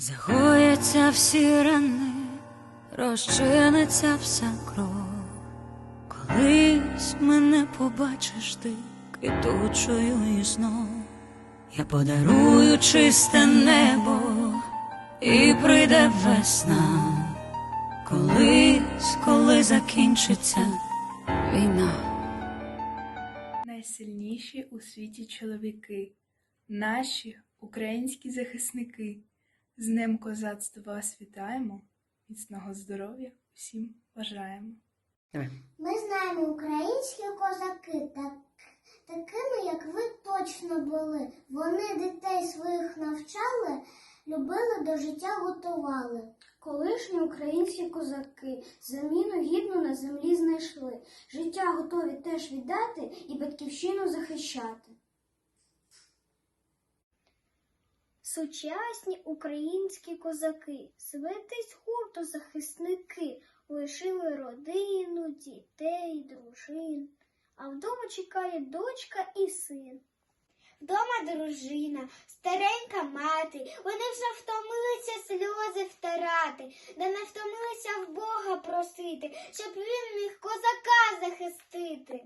Загояться всі рани, розчиниться вся кров. Колись мене побачиш ти квітучою і знов. Я подарую чисте небо, і прийде весна. Колись, коли закінчиться війна. Найсильніші у світі чоловіки, наші українські захисники. З ним козацтва вас вітаємо, міцного здоров'я всім бажаємо. Ми знаємо українські козаки, так, такими, як ви точно були. Вони дітей своїх навчали, любили до життя готували. Колишні українські козаки заміну гідну на землі знайшли. Життя готові теж віддати і батьківщину захищати. Сучасні українські козаки, святись гурту захисники, лишили родину, дітей, дружин, а вдома чекає дочка і син. Вдома дружина, старенька мати, вони вже втомилися сльози втирати, да не втомилися в Бога просити, щоб він міг козака захистити.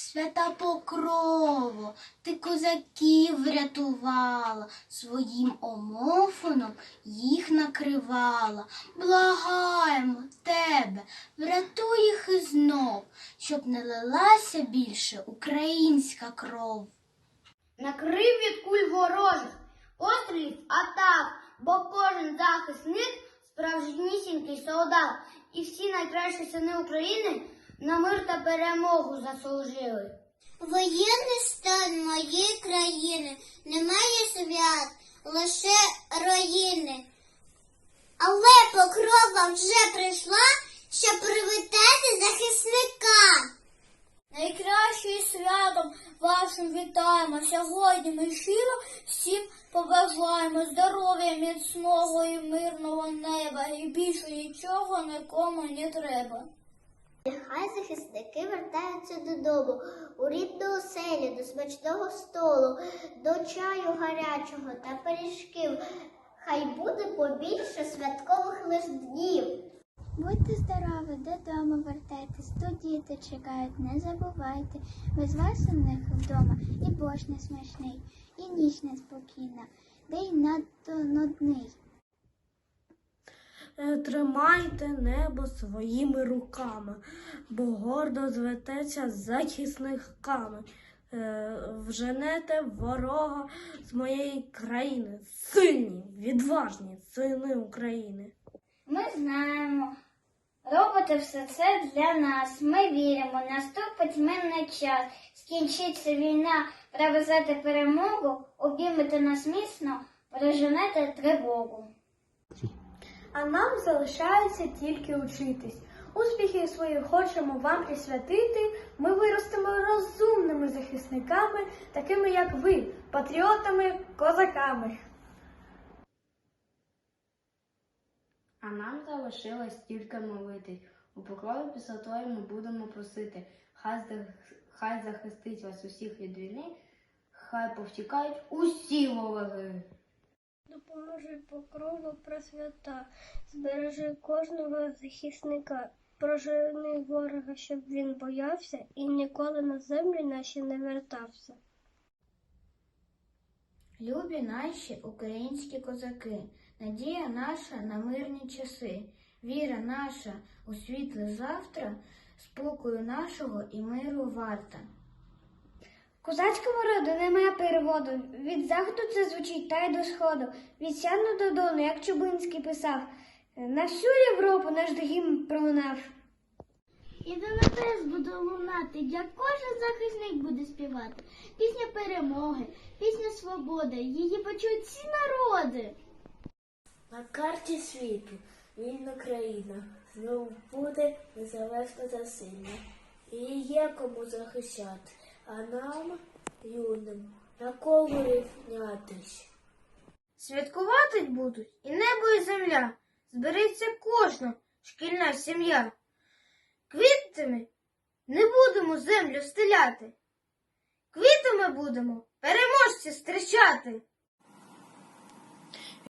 Свята покрово, ти козаків врятувала, своїм омофоном їх накривала. Благаємо тебе, врятуй їх і знов, щоб не лилася більше українська кров. Накрив від куль ворожих, острів атак, бо кожен захисник справжнісінький солдат, і всі найкращі сини України на мир та перемогу заслужили. Воєнний стан моєї країни немає свят, лише руїни. Але покрова вже прийшла, щоб привітати захисника. Найкращим святом вашим вітаємо. Сьогодні ми щиро всім побажаємо здоров'я, міцного і мирного неба. І більше нічого нікому не треба. Нехай захисники вертаються додому, у рідну оселю, до смачного столу, до чаю гарячого та пиріжків. Хай буде побільше святкових лиш днів. Будьте здорові, додому вертайтесь, тут діти чекають, не забувайте. Без вас у них вдома і борщ не смачний, і ніч неспокійна, день надто нудний. Е, Тримайте небо своїми руками, бо гордо звететься захисниками. Е, Вженете ворога з моєї країни, сильні, відважні сини України. Ми знаємо, робите все це для нас. Ми віримо, наступить мирний час, скінчиться війна, привезете перемогу, обіймете нас міцно, переженете тривогу. А нам залишається тільки учитись. Успіхи свої хочемо вам присвятити. Ми виростемо розумними захисниками, такими як ви, патріотами, козаками. А нам залишилось тільки молитись. У покрові Пресвятої ми будемо просити. Хай, захистить вас усіх від війни, хай повтікають усі вороги. Допоможи покрову просвята, збережи кожного захисника, прожени ворога, щоб він боявся і ніколи на землі наші не вертався. Любі наші українські козаки, надія наша на мирні часи, віра наша у світле завтра, спокою нашого і миру варта. Козацькому роду немає переводу. Від заходу це звучить та й до сходу. Від сяну до дону, як Чубинський писав. На всю Європу наш гімн пролунав. І до небес буде лунати, як кожен захисник буде співати. Пісня перемоги, пісня свободи, її почують всі народи. На карті світу вільна країна знову буде незалежна та сильна. І є кому захищати, а нам, юним, на кого рівнятись. Святкувати будуть і небо, і земля. Збереться кожна шкільна сім'я. Квітами не будемо землю стиляти. Квітами будемо переможці зустрічати.